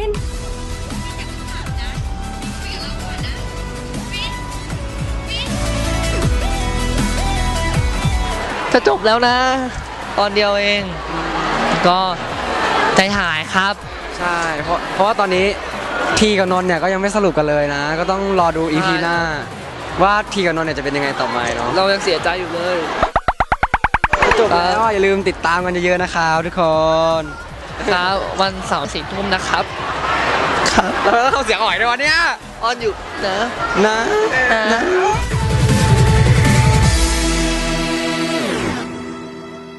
ินจะจบแล้วนะ ตอนเดียวเอง ก็ใจหายครับ ใช่ เพราะเพราะว่าตอนนี้ทีกับนนเนี่ยก็ยังไม่สรุปกันเลยนะ ก็ต้องรอดูอีพีหน้า ว่าทีกับนนเนี่ยจะเป็นยังไงต่อไปเนาะเรายังเสียใจอยู่เลยจบแล้วอย่าลืมติดตามกันเยอะๆนะครับทุกคน ครับวันเสาร์สี่ทุ่มนะครับแล้วเราเสียงอ่อยด้วยวะเนี่ยออนอยู่นะนะนะ